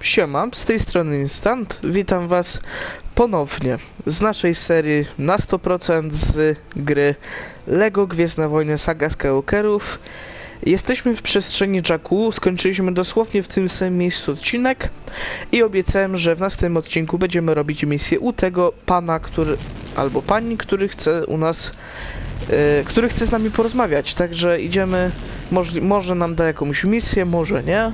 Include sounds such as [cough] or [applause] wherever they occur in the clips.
Siema, z tej strony Instant. Witam Was ponownie z naszej serii na 100% z gry LEGO Gwiezdne Wojny Saga Skywalkerów. Jesteśmy w przestrzeni Jakku, skończyliśmy dosłownie w tym samym miejscu odcinek i obiecałem, że w następnym odcinku będziemy robić misję u tego pana, który, albo pani, który chce u nas, e, który chce z nami porozmawiać. Także idziemy, może, może nam da jakąś misję, może nie.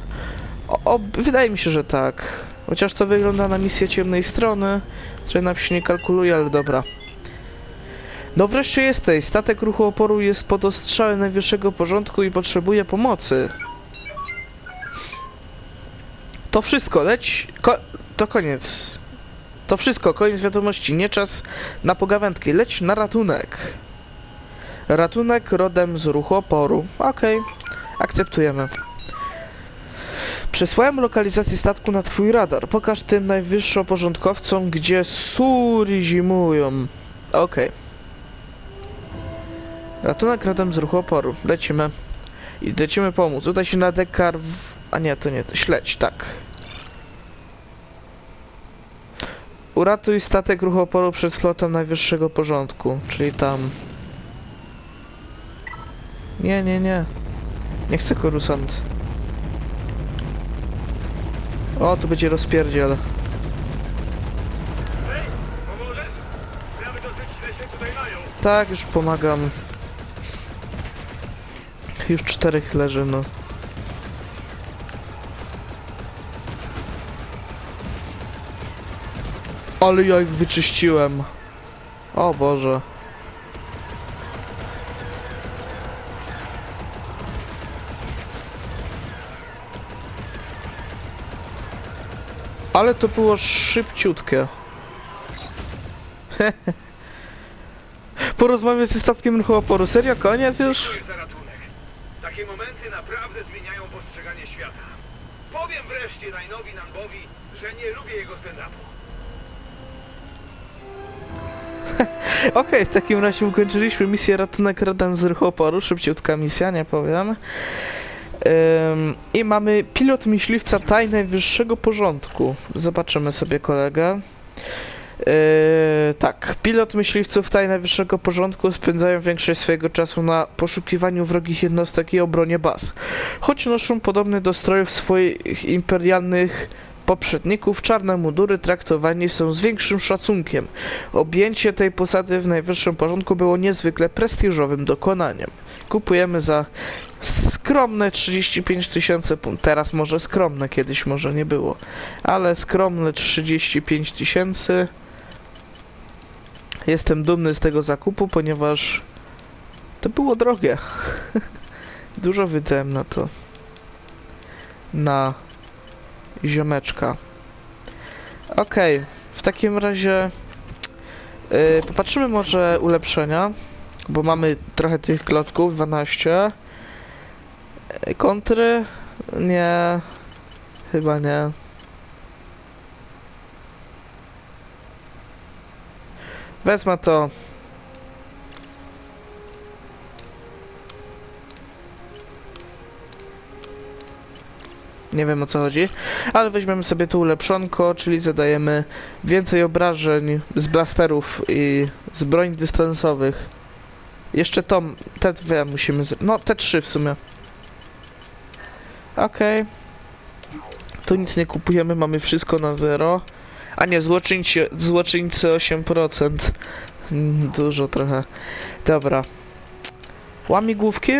O, wydaje mi się, że tak. Chociaż to wygląda na misję ciemnej strony, której nam się nie kalkuluje, ale dobra. No wreszcie jesteś. Statek ruchu oporu jest pod ostrzałem najwyższego porządku i potrzebuje pomocy. To wszystko, leć. Ko to koniec. To wszystko, koniec wiadomości. Nie czas na pogawędki. Leć na ratunek. Ratunek rodem z ruchu oporu. Okej, akceptujemy. Przesłałem lokalizację statku na twój radar. Pokaż tym najwyższoporządkowcom, gdzie sury zimują. Okej. Ratunek rodem z ruchu oporu. Lecimy. I lecimy pomóc. Udaj się na dekar... W... A nie, to nie, to śledź, tak. Uratuj statek ruchu oporu przed flotą najwyższego porządku, czyli tam. Nie, nie, nie. Nie chcę korusant. O, tu będzie rozpierdziel. Tak, już pomagam. Już czterech leży, no. Ale ja ich wyczyściłem. O Boże. Ale to było szybciutkie. [laughs] Porozmawiam ze statkiem ruchu oporu. Serio? Koniec już? Dziękuję za ratunek. Takie momenty naprawdę zmieniają postrzeganie świata. Powiem wreszcie że nie lubię jego stand-upu. [laughs] Okej, w takim razie ukończyliśmy misję Ratunek Rodem z ruchu oporu. Szybciutka misja, nie powiem. I mamy pilot myśliwca taj najwyższego porządku. Zobaczymy sobie kolegę. Yy, tak, pilot myśliwców taj najwyższego porządku spędzają większość swojego czasu na poszukiwaniu wrogich jednostek i obronie baz. Choć noszą podobne do strojów swoich imperialnych poprzedników, czarne mundury traktowani są z większym szacunkiem. Objęcie tej posady w najwyższym porządku było niezwykle prestiżowym dokonaniem. Kupujemy za skromne 35 tysięcy punktów. Teraz może skromne, kiedyś może nie było. Ale skromne 35 tysięcy. Jestem dumny z tego zakupu, ponieważ to było drogie. [laughs] Dużo wydałem na to. Na ziomeczka. Okej, w takim razie yy, popatrzymy może ulepszenia, bo mamy trochę tych klocków, 12. Yy, Kontry? Nie, chyba nie. Wezmę to. Nie wiem o co chodzi, ale weźmiemy sobie tu ulepszonko, czyli zadajemy więcej obrażeń z blasterów i z broń dystansowych. Jeszcze to, te dwie musimy, z... no te trzy w sumie. Okej. Tu nic nie kupujemy, mamy wszystko na zero. A nie, złoczyńcy, złoczyńcy 8%. Mm, Dużo trochę. Dobra. Łamigłówki?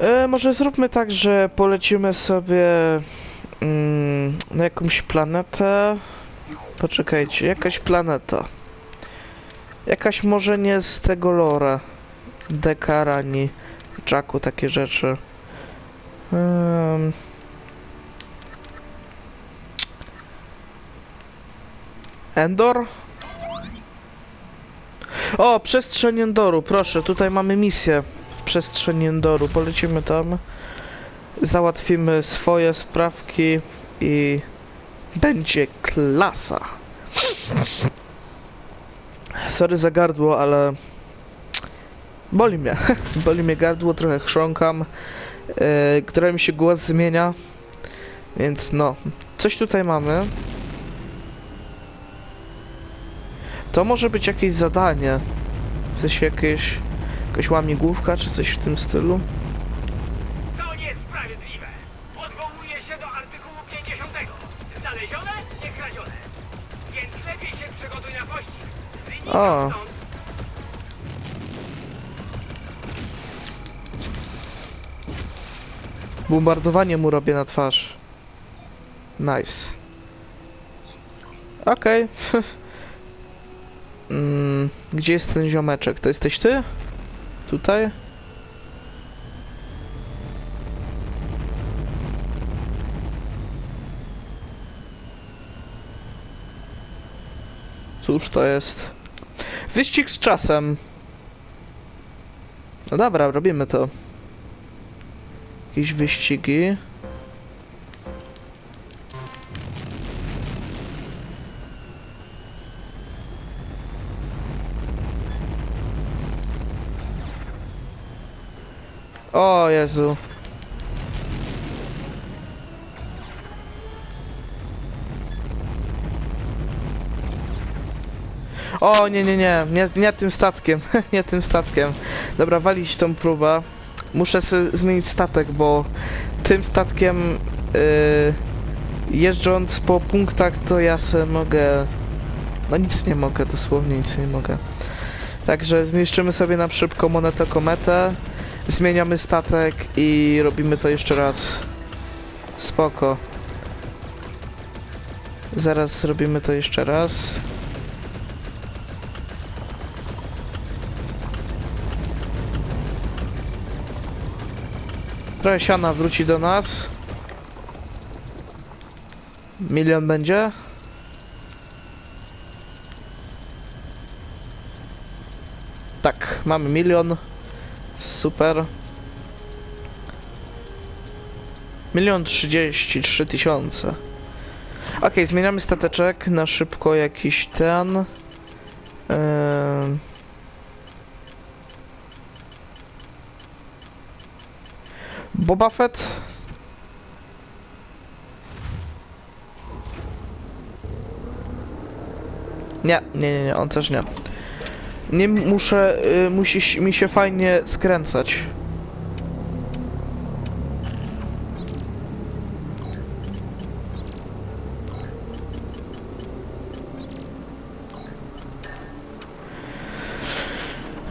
E, może zróbmy tak, że polecimy sobie mm, na jakąś planetę. Poczekajcie, jakaś planeta. Jakaś może nie z tego lore. Dekar ani Jacku, takie rzeczy. Um, Endor? O, przestrzeń Endoru, proszę, tutaj mamy misję w przestrzeni Endoru. Polecimy tam, załatwimy swoje sprawki i będzie klasa. Sorry za gardło, ale boli mnie. [laughs] boli mnie gardło, trochę chrząkam, yy, mi się głos zmienia. Więc no, coś tutaj mamy. To może być jakieś zadanie. W sensie jakieś, jakaś łamigłówka czy coś w tym stylu. O. Bombardowanie mu robię na twarz. Nice. Okej. [laughs] mm, gdzie jest ten ziomeczek? To jesteś ty? Tutaj? Cóż to jest? Wyścig z czasem. No dobra, robimy to. Jakieś wyścigi. O Jezu. O nie, nie, nie, nie, nie tym statkiem, [laughs] nie tym statkiem. Dobra, walić tą próbę. Muszę zmienić statek, bo tym statkiem yy, jeżdżąc po punktach to ja se mogę... No nic nie mogę, dosłownie nic nie mogę. Także zniszczymy sobie na szybko monetę kometę, zmieniamy statek i robimy to jeszcze raz. Spoko. Zaraz zrobimy to jeszcze raz. Trochę siana wróci do nas. Milion będzie. Tak, mamy milion. Super. Milion trzydzieści trzy tysiące. Okej, zmieniamy stateczek na szybko jakiś ten. Yy... Boba Fett. Nie, nie, nie, nie, on też nie. Nie muszę, y, musi mi się fajnie skręcać.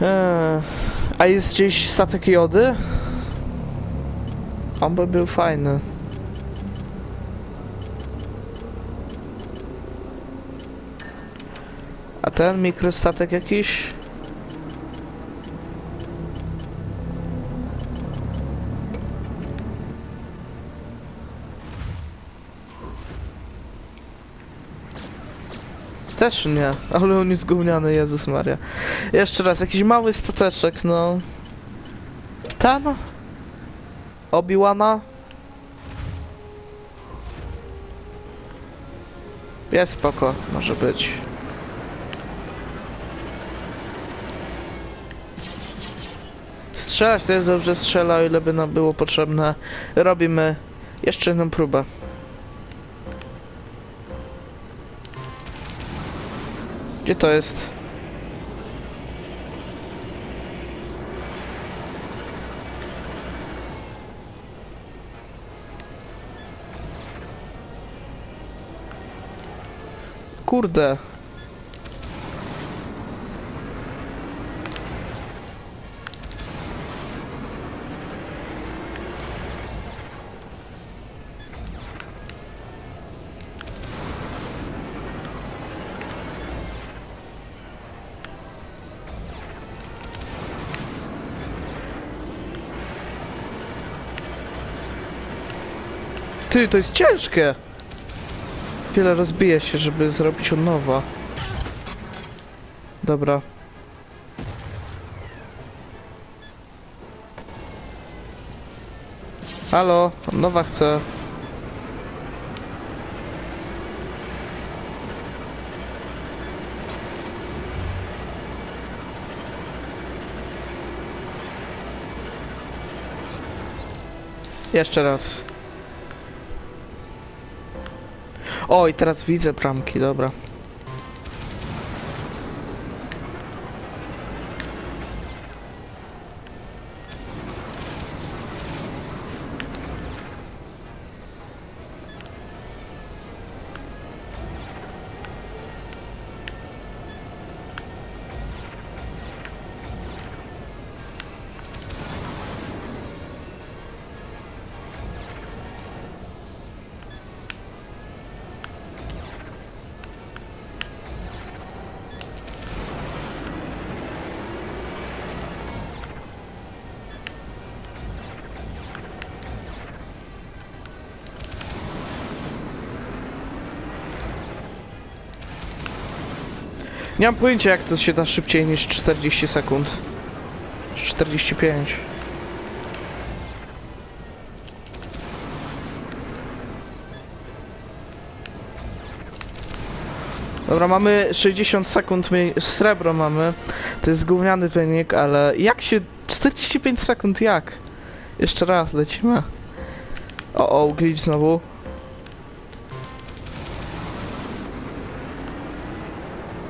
Eee, a jest gdzieś statek jody? On by był fajny. A ten mikrostatek jakiś? Też nie, ale on jest gówniany, Jezus Maria. Jeszcze raz, jakiś mały stateczek, no. Ten? Obi-Wana? Jest spoko, może być. Strzelać to jest dobrze strzela, o ile by nam było potrzebne. Robimy jeszcze jedną próbę. Gdzie to jest? Kurde. Ty, to jest ciężkie. tyle rozbije się, żeby zrobić od nowa. Dobra. Halo, nowa chcę. Jeszcze raz. O, i teraz widzę bramki, dobra. Nie mam pojęcia jak to się da szybciej niż 40 sekund. 45. Dobra, mamy 60 sekund, srebro mamy. To jest gówniany wynik, ale jak się... 45 sekund, jak? Jeszcze raz lecimy. O, o, glitch znowu.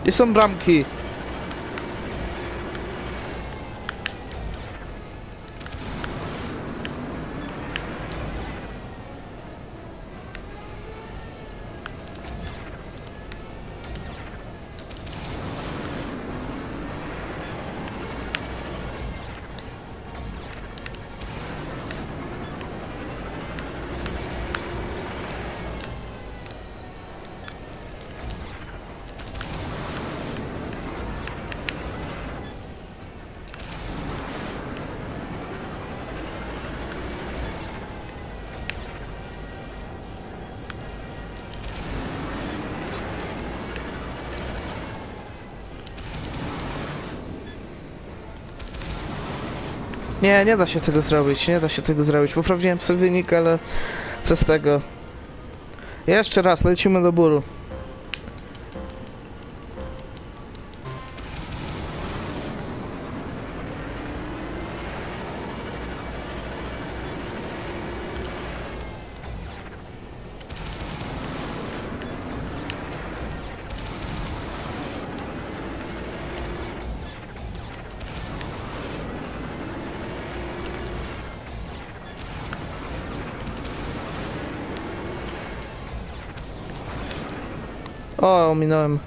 Gdzie są bramki? Nie, nie da się tego zrobić, nie da się tego zrobić. Poprawiłem sobie wynik, ale co z tego? Jeszcze raz, lecimy do bólu. O, ominąłem.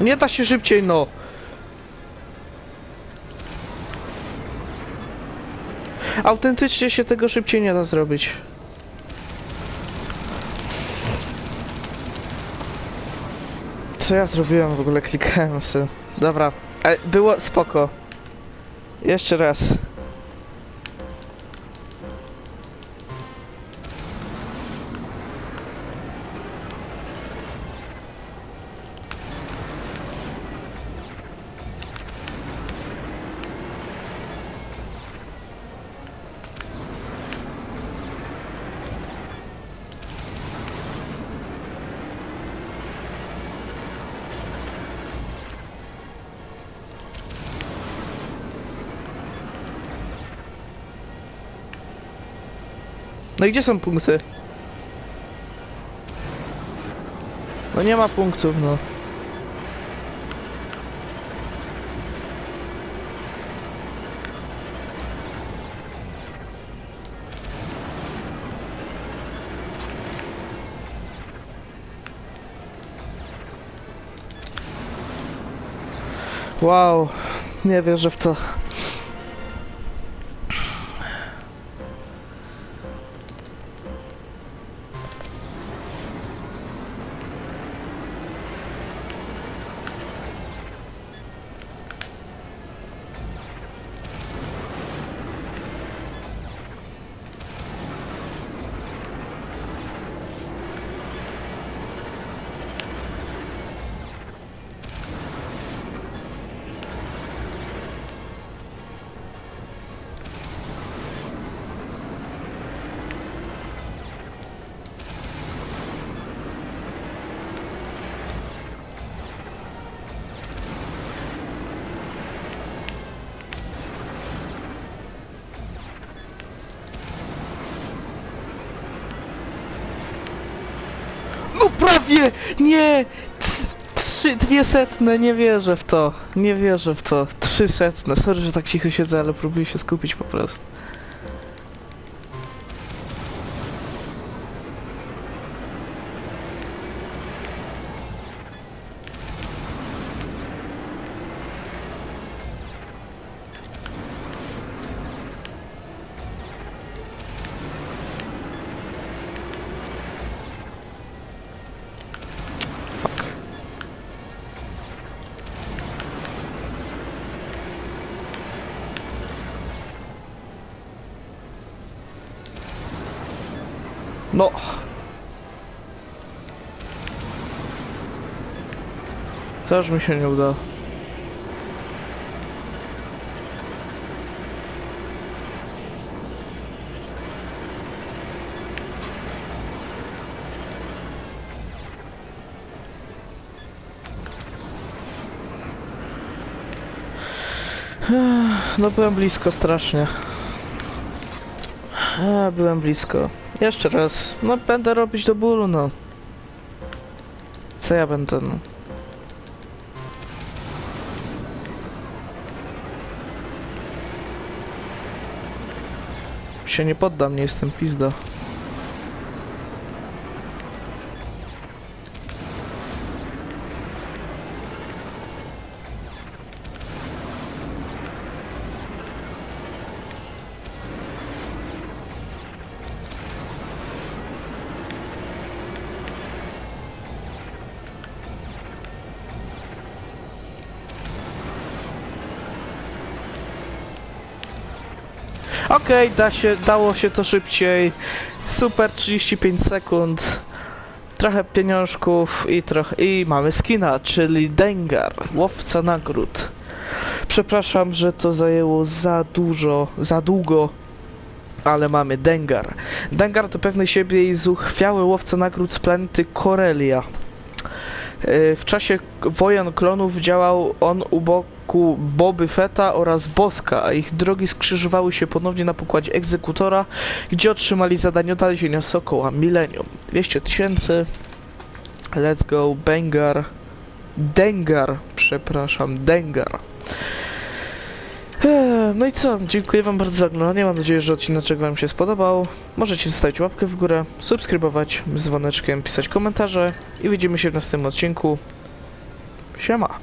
Nie da się szybciej, no. Autentycznie się tego szybciej nie da zrobić. Co ja zrobiłem w ogóle? Klikałem sobie. Dobra, e, było spoko. Jeszcze raz. No i gdzie są punkty? No nie ma punktów, no. Wow, nie wierzę w to. No prawie! Nie! Tr- Trzy, dwie setne, nie wierzę w to. Nie wierzę w to. Trzy setne. Sorry, że tak cicho siedzę, ale próbuję się skupić po prostu. No. Też mi się nie udało. No byłem blisko strasznie. A, byłem blisko. Jeszcze raz. No będę robić do bólu, no. Co ja będę, no. Się nie poddam, nie jestem pizda. Okej, da się, dało się to szybciej. Super, 35 sekund. Trochę pieniążków i trochę... I mamy skina, czyli Dengar, łowca nagród. Przepraszam, że to zajęło za dużo, za długo, ale mamy Dengar. Dengar to pewny siebie i zuchwiały łowca nagród z planety Korelia. W czasie wojen klonów działał on u boku Boby Fetta oraz Boska, a ich drogi skrzyżowały się ponownie na pokładzie egzekutora, gdzie otrzymali zadanie odnalezienia Sokoła Millennium. 200 tysięcy. Let's go, Bengar. Dengar, przepraszam, Dengar. No i co? Dziękuję Wam bardzo za oglądanie. Mam nadzieję, że odcinek Wam się spodobał. Możecie zostawić łapkę w górę, subskrybować z dzwoneczkiem, pisać komentarze i widzimy się w następnym odcinku. Siema!